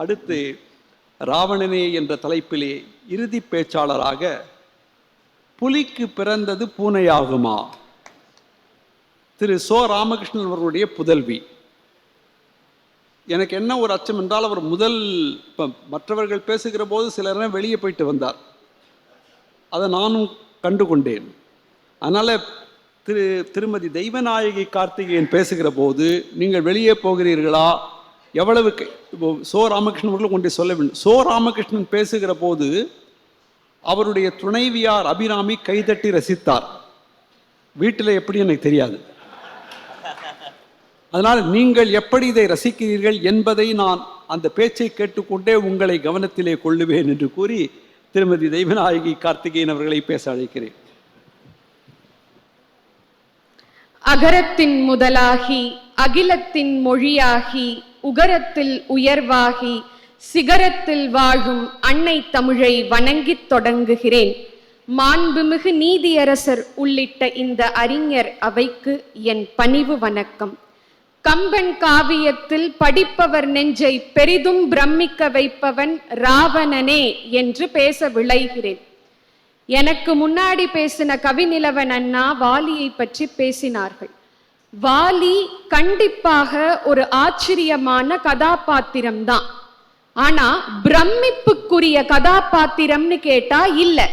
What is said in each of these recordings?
அடுத்து ராவணனே என்ற தலைப்பிலே இறுதி பேச்சாளராக புலிக்கு பிறந்தது பூனையாகுமா? திரு சோ ராமகிருஷ்ணன் அவர்களுடைய புதல்வி. எனக்கு என்ன ஒரு அச்சம் என்றால் அவர் முதல் இப்போ மற்றவர்கள் பேசுகிற போது சிலரெல்லாம் வெளியே போயிட்டு வந்தார். அதை நானும் கண்டு கொண்டேன் அதனால் திரு திருமதி தெய்வநாயகி கார்த்திகேயன் பேசுகிற போது நீங்கள் வெளியே போகிறீர்களா? எவ்வளவு இப்போ சோ ராமகிருஷ்ணன் அவர்கள் கொண்டு சொல்ல வேண்டும். சோ ராமகிருஷ்ணன் பேசுகிற போது அவருடைய துணைவியார் அபிராமி கைதட்டி ரசித்தார். வீட்டில் எப்படி எனக்கு தெரியாது. அதனால் நீங்கள் எப்படி இதை ரசிக்கிறீர்கள் என்பதை நான் அந்த பேச்சை கேட்டுக்கொண்டே உங்களை கவனத்திலே கொள்ளுவேன் என்று கூறி திருமதி தெய்வநாயகி கார்த்திகேயன் அவர்களை பேச அழைக்கிறேன். அகரத்தின் முதலாகி அகிலத்தின் மொழியாகி உகரத்தில் உயர்வாகி சிகரத்தில் வாழும் அன்னை தமிழை வணங்கித் தொடங்குகிறேன். மாண்புமிகு நீதியரசர் உள்ளிட்ட இந்த அறிஞர் அவைக்கு என் பணிவு வணக்கம். கம்பன் காவியத்தில் படிப்பவர் நெஞ்சை பெரிதும் பிரமிக்க வைப்பவன் ராவணனே என்று பேச விளைகிறேன். எனக்கு முன்னாடி பேசின கவிநிலவன் அண்ணா வாலியை பற்றி பேசினார்கள். வாலி கண்டிப்பாக ஒரு ஆச்சரியமான கதாபாத்திரம்தான். ஆனா பிரமிப்புக்குரிய கதாபாத்திரம்னு கேட்டா இல்ல.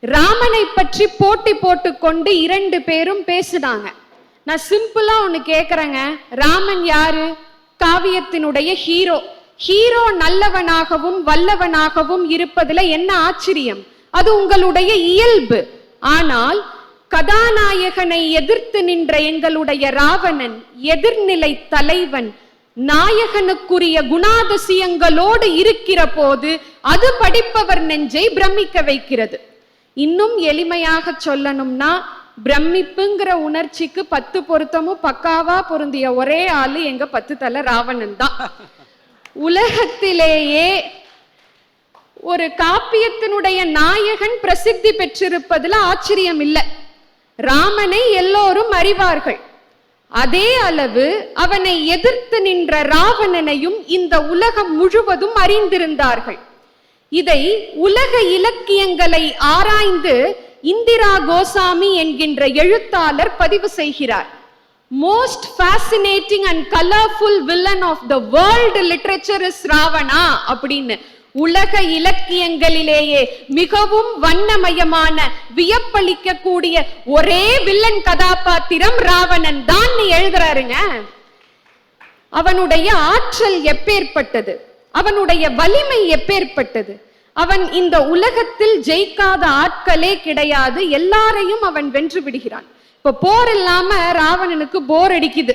ராமனை பற்றி போட்டி போட்டுக்கொண்டு இரண்டு பேரும் பேசுனாங்க. நான் சிம்பிளா ஒன்னு கேக்குறேங்க. ராமன் யாரு? காவியத்தினுடைய ஹீரோ. ஹீரோ நல்லவனாகவும் வல்லவனாகவும் இருப்பதுல என்ன ஆச்சரியம்? அது உங்களுடைய இயல்பு. ஆனால் கதாநாயகனை எதிர்த்து நின்ற எங்களுடைய ராவணன் எதிர்நிலை தலைவன் நாயகனுக்குரிய குணாதிசயங்களோடு இருக்கிற போது அது படிப்பவர் நெஞ்சை பிரமிக்க வைக்கிறது. இன்னும் எளிமையாக சொல்லணும்னா பிரமிப்புங்கிற உணர்ச்சிக்கு பத்து பொருத்தமும் பக்காவா பொருந்திய ஒரே ஆளு எங்க பத்து தலை ராவணன் தான். உலகத்திலேயே ஒரு காப்பியத்தினுடைய நாயகன் பிரசித்தி பெற்றிருப்பதுல ஆச்சரியம் இல்லை ராமனை எல்லோரும் அறிவார்கள். அதே அளவு அவனை எதிர்த்து நின்ற ராவணனையும் இந்த உலகம் முழுவதும் அறிந்திருந்தார்கள். இதை உலக இலக்கியங்களை ஆராய்ந்து இந்திரா கோசாமி என்கின்ற எழுத்தாளர் பதிவு செய்கிறார். Most fascinating and colourful villain of the world literature is Ravana அப்படின்னு உலக இலக்கியங்களிலேயே மிகவும் வண்ணமயமான வியப்பளிக்கக்கூடிய ஒரே வில்லன் கதாபாத்திரம் ராவணன் தான் எழுதுறாருங்க. அவனுடைய ஆற்றல் எப்பேற்பட்டது? அவனுடைய வலிமை எப்பேற்பட்டது? அவன் இந்த உலகத்தில் ஜெயிக்காத ஆட்களே கிடையாது எல்லாரையும் அவன் வென்று விடுகிறான். இப்ப போர் இல்லாம ராவணனுக்கு போர் அடிக்குது.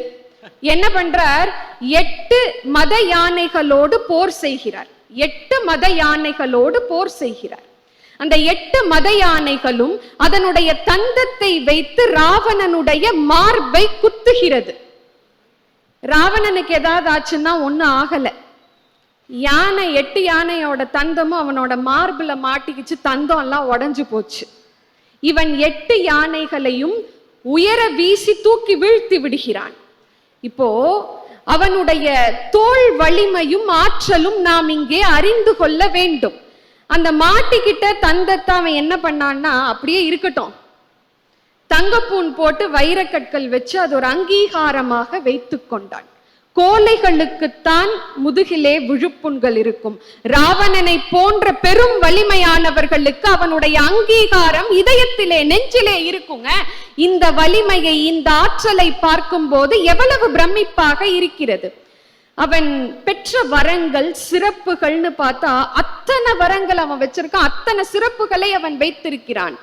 என்ன பண்றார்? எட்டு மத யானைகளோடு போர் செய்கிறார். எட்டு மத யானைகளோடு போர் செய்கிறார். அந்த எட்டு மத யானைகளும் அதனுடைய தந்தத்தை வைத்து ராவணனுடைய மார்பை குத்துகிறது. ராவணனுக்கு ஏதாவது ஆச்சுன்னா ஒன்றும் ஆகல. யானை எட்டு யானையோட தந்தமும் அவனோட மார்புல மாட்டிக்கிச்சு தந்தம் எல்லாம் உடஞ்சு போச்சு. இவன் எட்டு யானைகளையும் உயர வீசி தூக்கி வீழ்த்தி விடுகிறான். இப்போ அவனுடைய தோல் வலிமையும் ஆற்றலும் நாம் இங்கே அறிந்து கொள்ள வேண்டும். அந்த மாட்டிக்கிட்ட தந்தத்தை அவன் என்ன பண்ணான்னா அப்படியே இருக்கட்டும். தங்கப்பூன் போட்டு வைரக்கற்கள் வச்சு அது ஒரு அங்கீகாரமாக வைத்து கொண்டான். கோலைகளுக்குத்தான் முதுகிலே விழுப்புண்கள் இருக்கும். ராவணனை போன்ற பெரும் வலிமையானவர்களுக்கு அவனுடைய அங்கீகாரம் இதயத்திலே நெஞ்சிலே இருக்குங்க. இந்த வலிமையை இந்த ஆற்றலை பார்க்கும்போது எவ்வளவு பிரமிப்பாக இருக்கிறது. அவன் பெற்ற வரங்கள் சிறப்புகள்னு பார்த்தா அத்தனை வரங்கள் அவன் வச்சிருக்கான். அத்தனை சிறப்புகளை அவன் வைத்திருக்கிறான்.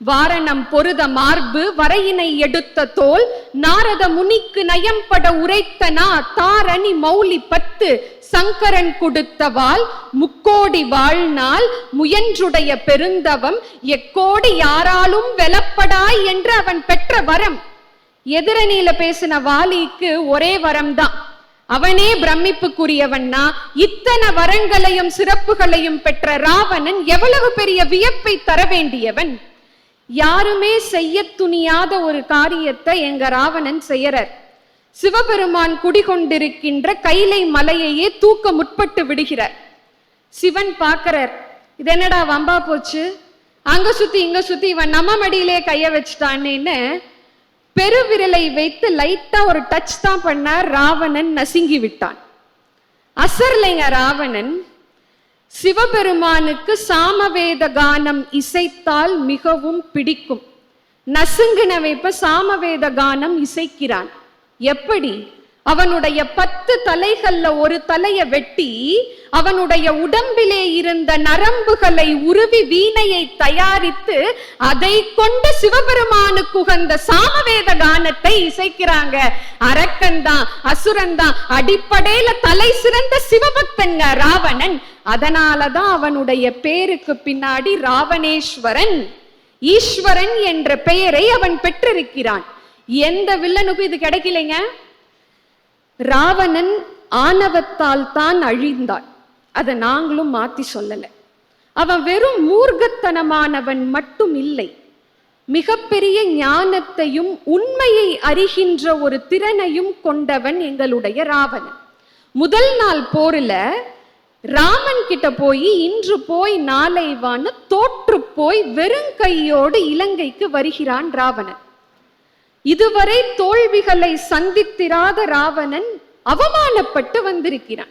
வாரணம் பொருத மார்பு வரையினை எடுத்த தோல் நாரத முனிக்கு நயம்பட உரைத்தனா தாரணி மௌலி பத்து சங்கரன் கொடுத்த வாள் முக்கோடி வாழ்நாள் முயன்றுடைய பெருந்தவம் எக்கோடி யாராலும் வெலப்படாய் என்று அவன் பெற்ற வரம். எதிரணியில பேசின வாலிக்கு ஒரே வரம்தான். அவனே பிரமிப்புக்குரியவன்னா இத்தனை வரங்களையும் சிறப்புகளையும் பெற்ற ராவணன் எவ்வளவு பெரிய வியப்பை தர வேண்டியவன்? யாருமே செய்ய துணியாத ஒரு காரியத்தை எங்க ராவணன் செய்யறார். சிவபெருமான் குடிகொண்டிருக்கின்ற கைலை மலையையே தூக்க முற்பட்டு விடுகிறார். சிவன் பார்க்கிறார் இது என்னடா வம்பா போச்சு? அங்க சுத்தி இங்க சுத்தி இவன் நம்ம மடியிலே கைய வச்சுட்டான்னு பெருவிரலை வைத்து லைட்டா ஒரு டச் தான் பண்ண ராவணன் நசுங்கி விட்டான். அசர்லைங்க ராவணன் சிவபெருமானுக்கு சாமவேத கானம் இசைத்தால் மிகவும் பிடிக்கும். நசுங்கினவை இப்ப சாமவேத கானம் இசைக்கிறான். எப்படி? அவனுடைய பத்து தலைகள்ல ஒரு தலைய வெட்டி அவனுடைய உடம்பிலே இருந்த நரம்புகளை உருவி வீணையை தயாரித்து அதை கொண்டு சிவபெருமானுக்கு உகந்த சாமவேத கானத்தை இசைக்கிறாங்க. அரக்கன் தான் அசுரன் தான் அடிப்படையில தலை சிறந்த சிவபக்தங்க ராவணன். அதனாலதான் அவனுடைய பேருக்கு பின்னாடி ராவணேஸ்வரன். ஈஸ்வரன் என்ற பெயரை அவன் பெற்றிருக்கிறான். எந்த வில்லனுக்கும் இது கிடைக்கலைங்க? ராவணன் ஆணவத்தால் தான் அழிந்தான் அதை நாங்களும் மாத்தி சொல்லல. அவன் வெறும் மூர்க்கத்தனமானவன் மட்டும் இல்லை. மிகப்பெரிய ஞானத்தையும் உண்மையை அறிகின்ற ஒரு திறனையும் கொண்டவன் எங்களுடைய ராவணன். முதல் நாள் போரில் ராமன் கிட்ட போய் இன்று போய் நாளை வான்னு தோற்று போய் வெறுங்கையோடு இலங்கைக்கு வருகிறான் ராவணன். இதுவரை தோல்விகளை சந்தித்திராத ராவணன் அவமானப்பட்டு வந்திருக்கிறான்.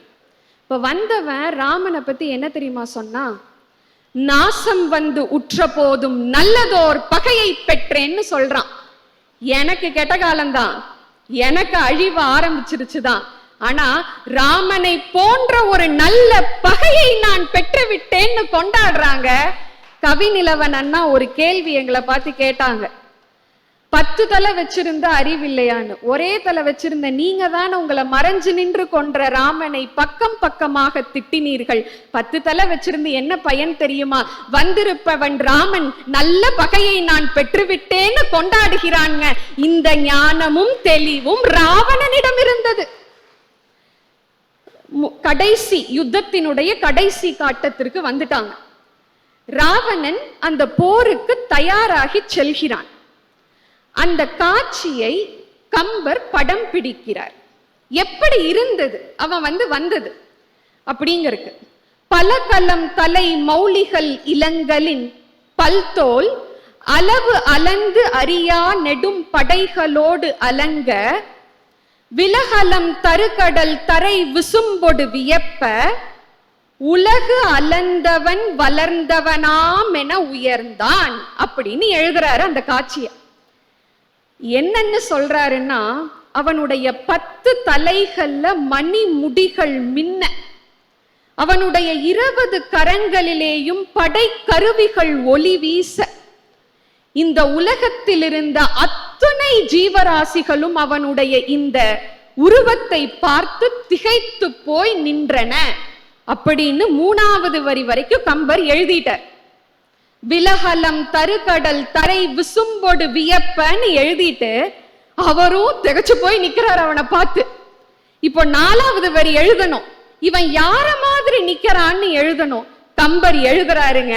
இப்ப வந்தவன் ராமனை பத்தி என்ன தெரியுமா சொன்னா நாசம் வந்து உற்ற போதும் நல்லதோர் பகையை பெற்றேன்னு சொல்றான். எனக்கு கெட்ட காலம்தான். எனக்கு அழிவு ஆரம்பிச்சிருச்சுதான். ஆனா ராமனை போன்ற ஒரு நல்ல பகையை நான் பெற்று விட்டேன்னு கொண்டாடுறாங்க. கவிநிலவன் அண்ணா ஒரு கேள்வி எங்களை பார்த்து கேட்டாங்க. பத்து தலை வச்சிருந்த அறிவில்லையான்னு ஒரே தலை வச்சிருந்த நீங்க தான் உங்களை மறைஞ்சு நின்று கொன்ற ராமனை பக்கம் பக்கமாக திட்டினீர்கள். பத்து தலை வச்சிருந்து என்ன பயன் தெரியுமா? வந்திருப்பவன் ராமன் நல்ல பகையை நான் பெற்றுவிட்டேன்னு கொண்டாடுகிறாங்க. இந்த ஞானமும் தெளிவும் ராவணனிடம் இருந்தது. மு- கடைசி யுத்தத்தினுடைய கடைசி காட்டத்திற்கு வந்துட்டாங்க. ராவணன் அந்த போருக்கு தயாராகி செல்கிறான். அந்த காட்சியை கம்பர் படம் பிடிக்கிறார். எப்படி இருந்தது? அவன் வந்து வந்தது. அப்படிங்கிறதுக்கு பலகலம் தலை மௌலிகள் இளங்கலின் பல்தோல் அளவு அலந்து அறியா நெடும் படைகளோடு அலங்க விலகலம் தருகடல் தரை விசும்பொடு வியப்ப உலகு அலந்தவன் வளர்ந்தவனாம் என உயர்ந்தான். அப்படின்னு எழுதுறாரு அந்த காட்சியை. என்னன்னு சொல்றாருன்னா அவனுடைய பத்து தலைகள்ல மணி முடிகள் மின்ன. அவனுடைய இருபது கரங்களிலேயும் படை கருவிகள் ஒளி வீச. இந்த உலகத்தில் இருந்த அத்துணை ஜீவராசிகளும் அவனுடைய இந்த உருவத்தை பார்த்து திகைத்து போய் நின்றன. அப்படின்னு மூணாவது வரி வரைக்கும் கம்பர் எழுதிட்டார். விலகலம் தருகடல் தரை விசும்பொடு வியப்பன்னு எழுதிட்டு அவரும் திகச்சு போய் நிக்கிறார் அவனை பார்த்து. இப்போ நாலாவது வரி எழுதணும். இவன் யார மாதிரி நிக்கிறான்னு எழுதணும். தம்பர் எழுதுறாருங்க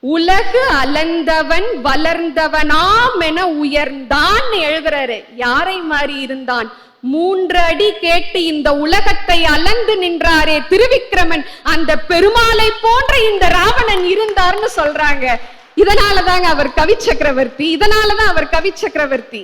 உலகு அலந்தவன் வளர்ந்தவனாம் என உயர்ந்தான் எழுதுறாரு. யாரை மாதிரி இருந்தான்? மூன்று அடி கேட்டு இந்த உலகத்தை அலந்து நின்றாரே திருவிக்கிரமன். அந்த பெருமாளை போன்ற இந்த ராவணன் இருந்தார்னு சொல்றாங்க. இதனாலதாங்க அவர் கவி சக்கரவர்த்தி இதனாலதான் அவர் கவி சக்கரவர்த்தி.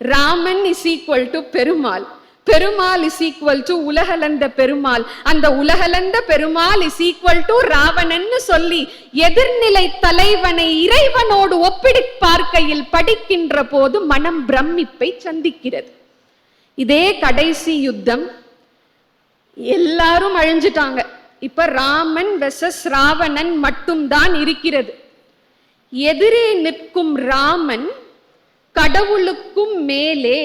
Raman is equal to Perumal. Perumal is equal to Ulagalantha Perumal. அந்த Ulagalantha Perumal is equal to ராவணன்னு சொல்லி எதிர்நிலை தலைவனை இறைவனோடு ஒப்பிடி பார்க்கையில் படிக்கின்ற போது மனம் பிரமிப்பை சந்திக்கிறது. இதே கடைசி யுத்தம். எல்லாரும் அழிஞ்சிட்டாங்க. இப்ப ராமன் வெசஸ் ராவணன் மட்டும்தான் இருக்கிறது. எதிரே நிற்கும் ராமன் கடவுளுக்கும் மேலே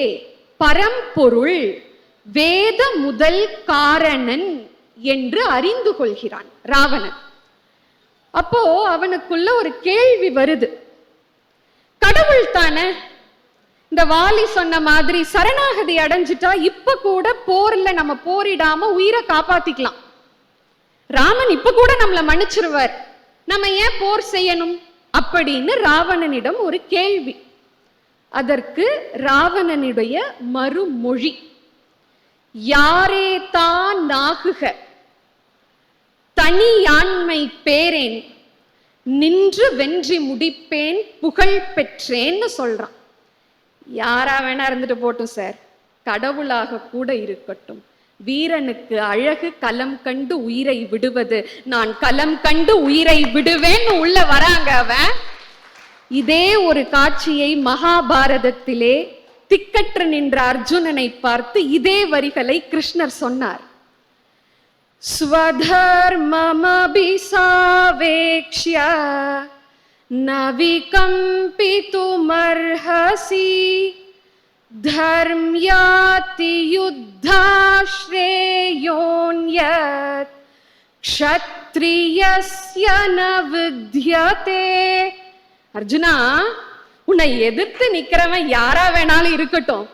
பரம்பொருள் வேத முதல் காரணன் என்று அறிந்து கொள்கிறான் ராவணன். அப்போ அவனுக்குள்ள ஒரு கேள்வி வருது. கடவுள் தானே? இந்த வாலி சொன்ன மாதிரி சரணாகதி அடைஞ்சிட்டா இப்ப கூட போர்ல நம்ம போரிடாம உயிரை காப்பாத்திக்கலாம். ராமன் இப்ப கூட நம்மள மன்னிச்சிருவார். நம்ம ஏன் போர் செய்யணும்? அப்படின்னு ராவணனிடம் ஒரு கேள்வி. அதற்கு ராவணனுடைய மறுமொழி. யாரே தான் நாகுக? தனி பேரேன். நின்று வென்றி முடிப்பேன். புகழ் பெற்றேன்னு சொல்றான். யாரா வேணா இருந்துட்டு போட்டும் சார் கடவுளாக கூட இருக்கட்டும். வீரனுக்கு அழகு கலம் கண்டு உயிரை விடுவது. நான் களம் கண்டு உயிரை விடுவேன்னு உள்ள வராங்க அவன். இதே ஒரு காட்சியை மகாபாரதத்திலே திக்கற்று நின்ற அர்ஜுனனை பார்த்து இதே வரிகளை கிருஷ்ணர் சொன்னார். ஸ்வதர்மமபிசாவேக்ஷ்யா न विकम्पितुमर्हसि धर्म्याति युद्धाश्रेयोऽन्यत् क्षत्रियस्य न विद्यते அர்ஜுனா உன்னை எதிர்த்து நிக்கிறவன் யாரா வேணாலும் இருக்கட்டும்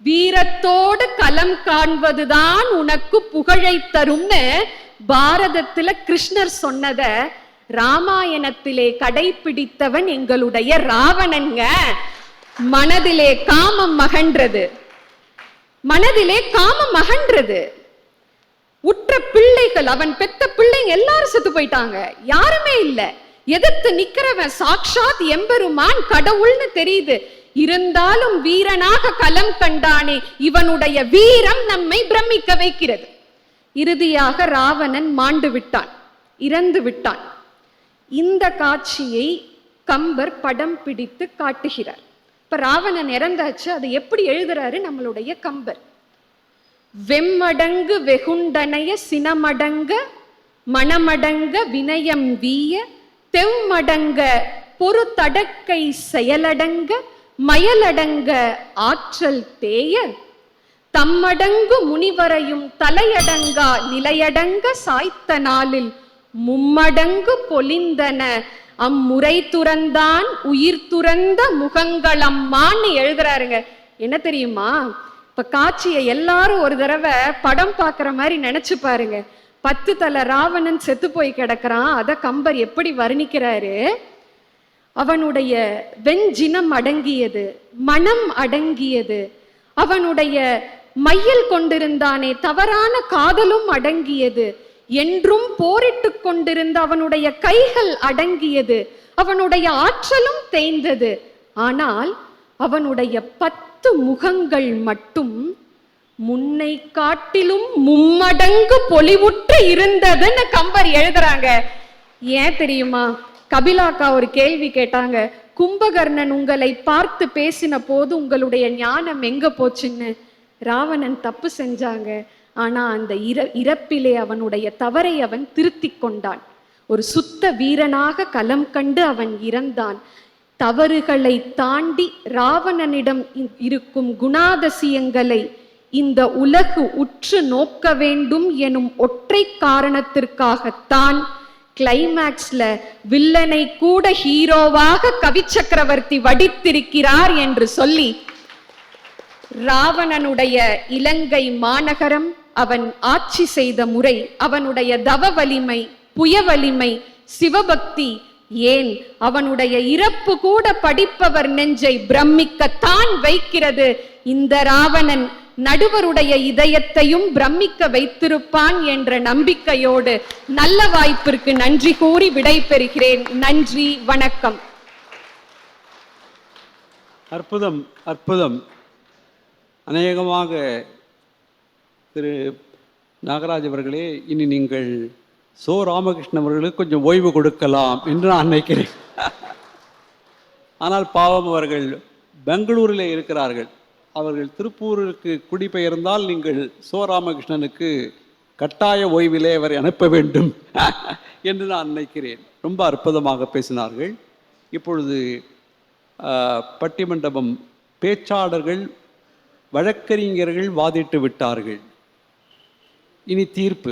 வீரத்தோடு களம் காண்பதுதான் உனக்கு புகழை தரும்னு பாரதத்துல கிருஷ்ணர் சொன்னத ராமாயணத்திலே கடைபிடித்தவன் எங்களுடைய ராவணன்ங்க. மனதிலே காமம் மகன்றது. மனதிலே காமம் மகன்றது. உற்ற பிள்ளைகள் அவன் பெத்த பிள்ளைங்க எல்லாரும் செத்து போயிட்டாங்க. யாருமே இல்ல. எதிர்த்து நிக்கிறவன் சாக்ஷாத் எம்பெருமான் கடவுள்னு தெரியுது. இருந்தாலும் வீரனாக களம் கண்டானே இவனுடைய வீரம் நம்மை பிரமிக்க வைக்கிறது. இறுதியாக ராவணன் மாண்டு விட்டான் இறந்து விட்டான். இந்த காட்சியை கம்பர் படம் பிடித்து காட்டுகிறார். இப்ப ராவணன் இறந்தாச்சு அதை எப்படி எழுதுறாரு நம்மளுடைய கம்பர்? வெம்மடங்கு வெகுண்டனைய சினமடங்க மணமடங்க வினயம் வீய தெம்மடங்க பொறுத்தடக்கை செயலடங்க மயலடங்க ஆற்றல் தேய தம்மடங்கு முனிவரையும் தலையடங்கா நிலையடங்க சாய்த்த நாளில் மும்மடங்கு பொலிந்தன. அம்முறை துறந்தான் உயிர் துறந்த முகங்களம்மான்னு எழுதுறாருங்க. என்ன தெரியுமா? இப்ப காட்சியை எல்லாரும் ஒரு தடவை படம் பார்க்குற மாதிரி நினைச்சு பாருங்க. பத்து தலை ராவணன் செத்து போய் கிடக்குறான். அத கம்பர் எப்படி வர்ணிக்கிறாரு? அவனுடைய வெஞ்சினம் அடங்கியது மனம் அடங்கியது. அவனுடைய மையல் கொண்டிருந்தானே தவறான காதலும் அடங்கியது. என்றும் போரிட்டு கொண்டிருந்த அவனுடைய கைகள் அடங்கியது. அவனுடைய ஆற்றலும் தேய்ந்தது. ஆனால் அவனுடைய பத்து முகங்கள் மட்டும் முன்னை காட்டிலும் மும்மடங்கு பொலிவுற்று இருந்ததுன்னு கம்பர் எழுதுறாங்க. ஏன் தெரியுமா? கபிலாக்கா ஒரு கேள்வி கேட்டாங்க. கும்பகர்ணன் உங்களை பார்த்து பேசின போது உங்களுடைய ஞானம் எங்க போச்சுன்னு? ராவணன் தப்பு செஞ்சாங்க. ஆனால் அந்த இற இறப்பிலே அவனுடைய தவறை அவன் திருத்திக் கொண்டான். ஒரு சுத்த வீரனாக களம் கண்டு அவன் இறந்தான். தவறுகளை தாண்டி ராவணனிடம் இ- இருக்கும் குணாதசியங்களை இந்த உலகு உற்று நோக்க வேண்டும் எனும் ஒற்றை காரணத்திற்காகத்தான் கிளைமேக்ஸ்ல வில்லனை கூட ஹீரோவாக கவி சக்கரவர்த்தி வடித்திருக்கிறார் என்று சொல்லி ராவணனுடைய இலங்கை மாநகரம் அவன் ஆட்சி செய்த முறை அவனுடைய தவ வலிமை புய வலிமை சிவபக்தி ஏன் அவனுடைய இறப்பு கூட படிப்பவர் நெஞ்சை பிரமிக்கத்தான் வைக்கிறது. இந்த ராவணன் நடுவருடைய இதயத்தையும் பிரமிக்க வைத்திருப்பான் என்ற நம்பிக்கையோடு நல்ல வாய்ப்பிற்கு நன்றி கூறி விடைபெறுகிறேன். நன்றி வணக்கம். அற்புதம் அற்புதம். அநேகமாக திரு நாகராஜ் அவர்களே இனி நீங்கள் சோ ராமகிருஷ்ணன் அவர்களுக்கு கொஞ்சம் ஓய்வு கொடுக்கலாம் என்று நான் நினைக்கிறேன். ஆனால் பாவம் அவர்கள் பெங்களூரில் இருக்கிறார்கள். அவர்கள் திருப்பூருக்கு குடிபெயர்ந்தால் நீங்கள் சோ ராமகிருஷ்ணனுக்கு கட்டாய ஓய்விலே அவரை அனுப்ப வேண்டும் என்று நான் நினைக்கிறேன். ரொம்ப அற்புதமாக பேசினார்கள். இப்பொழுது ஆஹ், பட்டிமண்டபம் பேச்சாளர்கள் வழக்கறிஞர்கள் வாதிட்டு விட்டார்கள். இனி தீர்ப்பு